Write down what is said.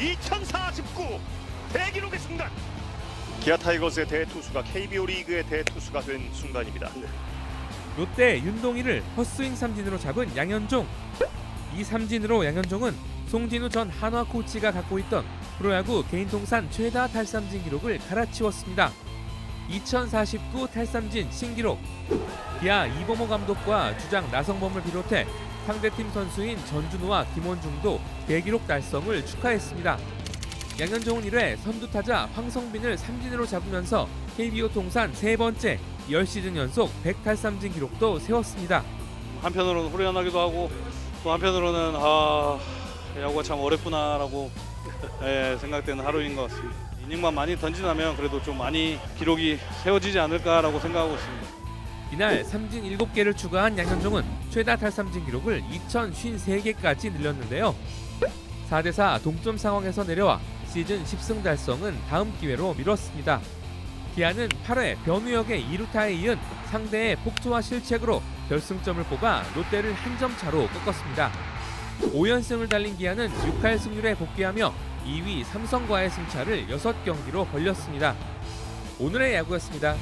2049 대기록의 순간 기아 타이거즈의 대투수가 KBO 리그의 대투수가 된 순간입니다. 롯데 윤동희를 헛스윙 삼진으로 잡은 양현종. 이 삼진으로 양현종은 송진우 전 한화 코치가 갖고 있던 프로야구 개인 통산 최다 탈삼진 기록을 갈아치웠습니다. 2049 탈삼진 신기록. 기아 이범호 감독과 주장 나성범을 비롯해 상대팀 선수인 전준우와 김원중도 대기록 달성을 축하했습니다. 양현종은 1회 선두타자 황성빈을 삼진으로 잡으면서 KBO 통산 세 번째 10시즌 연속 100탈삼진 기록도 세웠습니다. 한편으로는 후련하기도 하고 또 한편으로는 아 야구가 참 어렵구나라고 예, 생각되는 하루인 것 같습니다. 이닝만 많이 던지나면 그래도 좀 많이 기록이 세워지지 않을까라고 생각하고 있습니다. 이날 삼진 7개를 추가한 양현종은 최다 탈삼진 기록을 2053개까지 늘렸는데요. 4대4 동점 상황에서 내려와 시즌 10승 달성은 다음 기회로 미뤘습니다. 기아는 8회 변우혁의 2루타에 이은 상대의 폭투와 실책으로 결승점을 뽑아 롯데를 한 점 차로 꺾었습니다. 5연승을 달린 기아는 6할 승률에 복귀하며 2위 삼성과의 승차를 6경기로 벌렸습니다. 오늘의 야구였습니다.